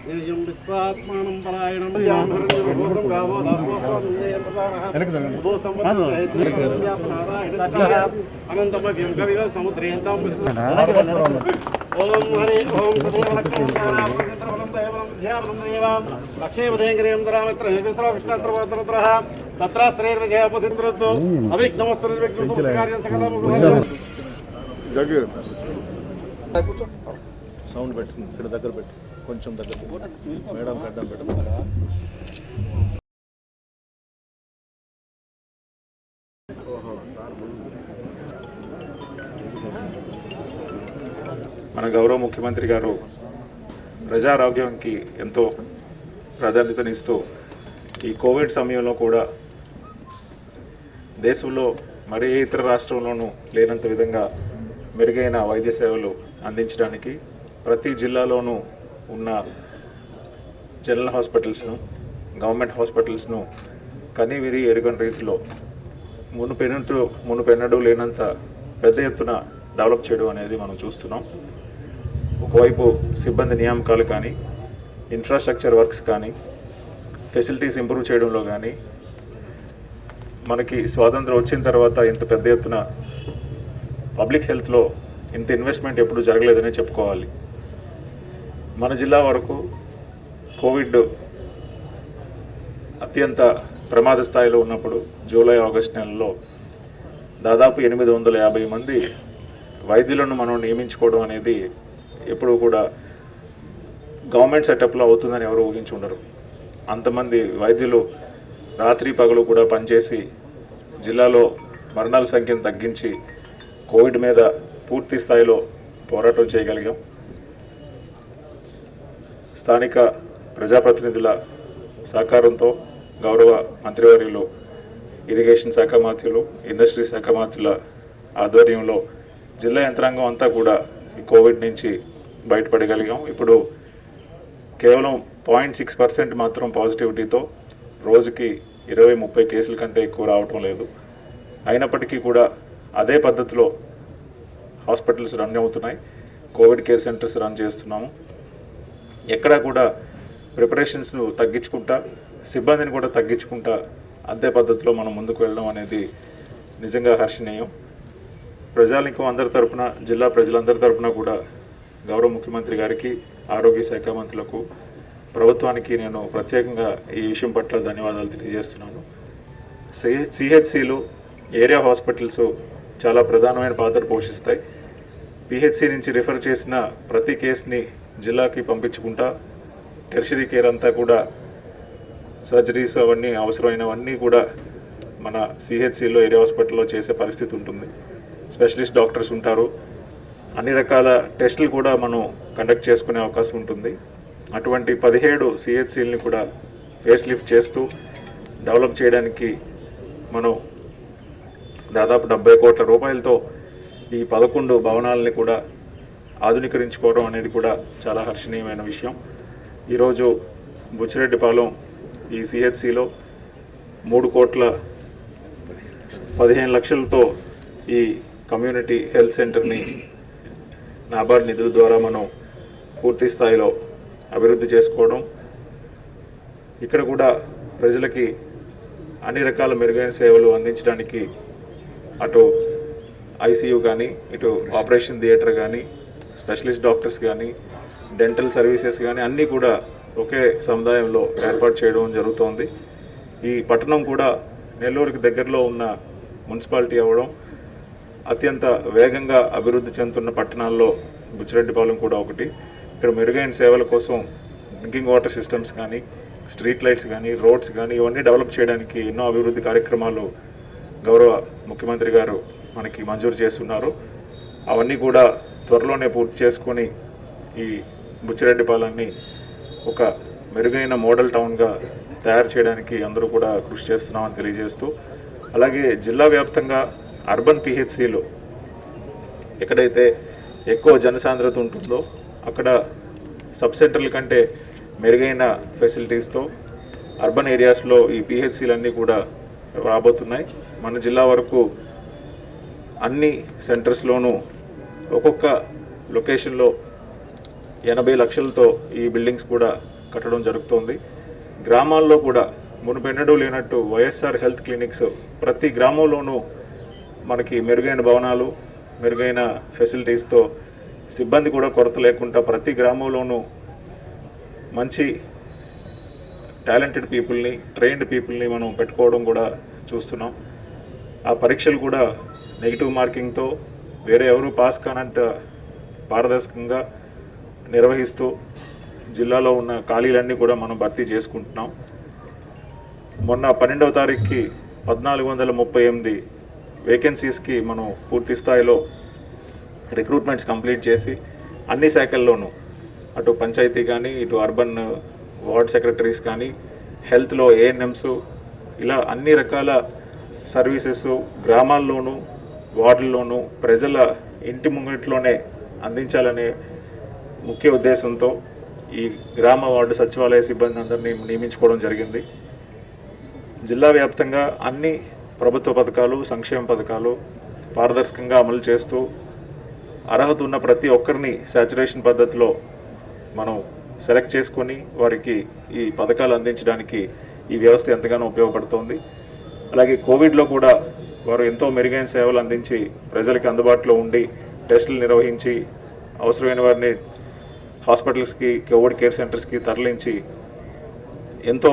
జ్ఞేయం విశ్వాత్మానం పరాయణం. అనంతమవ్యం కవిగా సముద్రేంతం ఓం హరి ఓం తత్ర శ్రీర్విజయపతింద్రస్తు అవిఘ్నమస్తు నిర్విఘ్న కార్యం సకలం సౌండ్ పెట్టింది ఇక్కడ దగ్గర పెట్టి. కొంచెం దగ్గర మేడం కడ్డం పెట్టడం. మన గౌరవ ముఖ్యమంత్రి గారు ప్రజారోగ్యానికి ఎంతో ప్రాధాన్యతనిస్తూ ఈ కోవిడ్ సమయంలో కూడా దేశంలో మరి ఏ ఇతర రాష్ట్రంలోనూ లేనంత విధంగా మెరుగైన వైద్య సేవలు అందించడానికి ప్రతి జిల్లాలోనూ ఉన్న జనరల్ హాస్పిటల్స్ను గవర్నమెంట్ హాస్పిటల్స్ను కనీవిరి ఎరుగని రీతిలో మునుపెన్నట్టు మునుపెన్నడూ లేనంత పెద్ద ఎత్తున డెవలప్ చేయడం అనేది మనం చూస్తున్నాం. ఒకవైపు సిబ్బంది నియామకాలు కానీ ఇన్ఫ్రాస్ట్రక్చర్ వర్క్స్ కానీ ఫెసిలిటీస్ ఇంప్రూవ్ చేయడంలో కానీ మనకి స్వాతంత్రం వచ్చిన తర్వాత ఇంత పెద్ద ఎత్తున పబ్లిక్ హెల్త్లో ఇంత ఇన్వెస్ట్మెంట్ ఎప్పుడు జరగలేదనే చెప్పుకోవాలి. మన జిల్లా వరకు కోవిడ్ అత్యంత ప్రమాద స్థాయిలో ఉన్నప్పుడు జూలై ఆగస్ట్ నెలలో దాదాపు ఎనిమిది వందల యాభై మంది వైద్యులను మనం నియమించుకోవడం అనేది ఎప్పుడు కూడా గవర్నమెంట్ సెటప్లో అవుతుందని ఎవరు ఊహించి ఉండరు. అంతమంది వైద్యులు రాత్రి పగలు కూడా పనిచేసి జిల్లాలో మరణాల సంఖ్యను తగ్గించి కోవిడ్ మీద పూర్తి స్థాయిలో పోరాటం చేయగలిగాం. స్థానిక ప్రజాప్రతినిధుల సహకారంతో గౌరవ మంత్రివర్యులు ఇరిగేషన్ శాఖ మంత్రులు ఇండస్ట్రీ శాఖ మంత్రుల ఆధ్వర్యంలో జిల్లా యంత్రాంగం అంతా కూడా ఈ కోవిడ్ నుంచి బయటపడగలిగాం. ఇప్పుడు కేవలం పాయింట్ సిక్స్ పర్సెంట్ మాత్రం పాజిటివిటీతో రోజుకి ఇరవై ముప్పై కేసుల కంటే ఎక్కువ రావటం లేదు. అయినప్పటికీ కూడా అదే పద్ధతిలో హాస్పిటల్స్ రన్ అవుతున్నాయి. కోవిడ్ కేర్ సెంటర్స్ రన్ చేస్తున్నాము. ఎక్కడా కూడా ప్రిపరేషన్స్ను తగ్గించుకుంటా సిబ్బందిని కూడా తగ్గించుకుంటా అదే పద్ధతిలో మనం ముందుకు వెళ్ళడం అనేది నిజంగా హర్షణీయం. ప్రజానికం అందరి తరపున జిల్లా ప్రజలందరి తరపున కూడా గౌరవ ముఖ్యమంత్రి గారికి ఆరోగ్య శాఖ మంత్రులకు ప్రభుత్వానికి నేను ప్రత్యేకంగా ఈ విషయం పట్ల ధన్యవాదాలు తెలియజేస్తున్నాను. సిహెచ్సిలు ఏరియా హాస్పిటల్స్ చాలా ప్రధానమైన పాత్ర పోషిస్తాయి. పిహెచ్సి నుంచి రిఫర్ చేసిన ప్రతి కేసుని జిల్లాకి పంపించుకుంటా. టెర్షరీ కేర్ అంతా కూడా సర్జరీస్ అవన్నీ అవసరమైనవన్నీ కూడా మన సిహెచ్సిలో ఏరియా హాస్పిటల్లో చేసే పరిస్థితి ఉంటుంది. స్పెషలిస్ట్ డాక్టర్స్ ఉంటారు. అన్ని రకాల టెస్టులు కూడా మనం కండక్ట్ చేసుకునే అవకాశం ఉంటుంది. అటువంటి పదిహేడు సిహెచ్సిల్ని కూడా ఫేస్ లిఫ్ట్ చేస్తూ డెవలప్ చేయడానికి మనం దాదాపు డెబ్బై కోట్ల రూపాయలతో ఈ పదకొండు భవనాలని కూడా ఆధునీకరించుకోవడం అనేది కూడా చాలా హర్షణీయమైన విషయం. ఈరోజు బుచ్చిరెడ్డిపాలెం ఈ సిహెచ్సిలో మూడు కోట్ల పదిహేను లక్షలతో ఈ కమ్యూనిటీ హెల్త్ సెంటర్ని నాబార్డ్ నిధుల ద్వారా మనం పూర్తి స్థాయిలో అభివృద్ధి చేసుకోవడం. ఇక్కడ కూడా ప్రజలకి అన్ని రకాల మెరుగైన సేవలు అందించడానికి అటు ఐసీయూ కానీ ఇటు ఆపరేషన్ థియేటర్ కానీ స్పెషలిస్ట్ డాక్టర్స్ కానీ డెంటల్ సర్వీసెస్ కానీ అన్నీ కూడా ఒకే సముదాయంలో ఏర్పాటు చేయడం జరుగుతోంది. ఈ పట్టణం కూడా నెల్లూరుకి దగ్గరలో ఉన్న మున్సిపాలిటీ అవ్వడం అత్యంత వేగంగా అభివృద్ధి చెందుతున్న పట్టణాల్లో బుచ్చిరెడ్డిపాలెం కూడా ఒకటి. ఇక్కడ మెరుగైన సేవల కోసం డ్రింకింగ్ వాటర్ సిస్టమ్స్ కానీ స్ట్రీట్ లైట్స్ కానీ రోడ్స్ కానీ ఇవన్నీ డెవలప్ చేయడానికి ఎన్నో అభివృద్ధి కార్యక్రమాలు గౌరవ ముఖ్యమంత్రి గారు మనకి మంజూరు చేస్తున్నారు. అవన్నీ కూడా త్వరలోనే పూర్తి చేసుకొని ఈ బుచ్చిరెడ్డిపాలెంని ఒక మెరుగైన మోడల్ టౌన్గా తయారు చేయడానికి అందరూ కూడా కృషి చేస్తున్నామని తెలియజేస్తూ అలాగే జిల్లా వ్యాప్తంగా అర్బన్ పిహెచ్సిలో ఎక్కడైతే ఎక్కువ జనసాంద్రత ఉంటుందో అక్కడ సబ్ సెంటర్ల కంటే మెరుగైన ఫెసిలిటీస్తో అర్బన్ ఏరియాస్లో ఈ పిహెచ్సిలన్నీ కూడా రాబోతున్నాయి. మన జిల్లా వరకు అన్ని సెంటర్స్లోనూ ఒక్కొక్క లొకేషన్లో ఎనభై లక్షలతో ఈ బిల్డింగ్స్ కూడా కట్టడం జరుగుతోంది. గ్రామాల్లో కూడా మునుపెన్నడూ లేనట్టు వైఎస్ఆర్ హెల్త్ క్లినిక్స్ ప్రతి గ్రామంలోనూ మనకి మెరుగైన భవనాలు మెరుగైన ఫెసిలిటీస్తో సిబ్బంది కూడా కొరత లేకుండా ప్రతి గ్రామంలోనూ మంచి టాలెంటెడ్ పీపుల్ని ట్రైన్డ్ పీపుల్ని మనం పెట్టుకోవడం కూడా చూస్తున్నాం. ఆ పరీక్షలు కూడా నెగిటివ్ మార్కింగ్తో వేరే ఎవరు పాస్ కానంత పారదర్శకంగా నిర్వహిస్తూ జిల్లాలో ఉన్న ఖాళీలన్నీ కూడా మనం భర్తీ చేసుకుంటున్నాం. మొన్న పన్నెండవ తారీఖుకి పద్నాలుగు వందల ముప్పై ఎనిమిది వేకెన్సీస్కి మనం పూర్తి స్థాయిలో రిక్రూట్మెంట్స్ కంప్లీట్ చేసి అన్ని శాఖల్లోనూ అటు పంచాయతీ కానీ ఇటు అర్బన్ వార్డ్ సెక్రటరీస్ కానీ హెల్త్లో ఏఎన్ఎంస్ ఇలా అన్ని రకాల సర్వీసెస్ గ్రామాల్లోనూ వార్డుల్లోనూ ప్రజల ఇంటి ముంగిట్లోనే అందించాలనే ముఖ్య ఉద్దేశంతో ఈ గ్రామ వార్డు సచివాలయ సిబ్బంది అందరినీ నియమించుకోవడం జరిగింది. జిల్లా వ్యాప్తంగా అన్ని ప్రభుత్వ పథకాలు సంక్షేమ పథకాలు పారదర్శకంగా అమలు చేస్తూ అర్హత ఉన్న ప్రతి ఒక్కరిని శాచురేషన్ పద్ధతిలో మనం సెలెక్ట్ చేసుకొని వారికి ఈ పథకాలు అందించడానికి ఈ వ్యవస్థ ఎంతగానో ఉపయోగపడుతోంది. అలాగే కోవిడ్లో కూడా వారు ఎంతో మెరుగైన సేవలు అందించి ప్రజలకి అందుబాటులో ఉండి టెస్టులు నిర్వహించి అవసరమైన వారిని హాస్పిటల్స్కి కోవిడ్ కేర్ సెంటర్స్కి తరలించి ఎంతో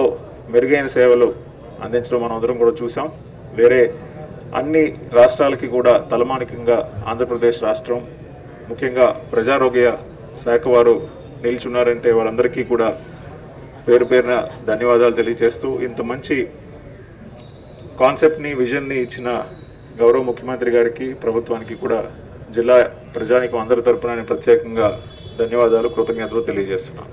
మెరుగైన సేవలు అందించడం మనం అందరం కూడా చూసాం వేరే అన్ని రాష్ట్రాలకి కూడా తలమానికంగా ఆంధ్రప్రదేశ్ రాష్ట్రం ముఖ్యంగా ప్రజారోగ్య శాఖ వారు నిల్చున్నారంటే వాళ్ళందరికీ కూడా పేరు పేరున ధన్యవాదాలు తెలియజేస్తూ ఇంత మంచి కాన్సెప్ట్ని విజన్ని ఇచ్చిన గౌరవ ముఖ్యమంత్రి గారికి ప్రభుత్వానికి కూడా జిల్లా ప్రజానికం అందరి తరపున నేను ప్రత్యేకంగా ధన్యవాదాలు కృతజ్ఞతలు తెలియజేస్తున్నాను.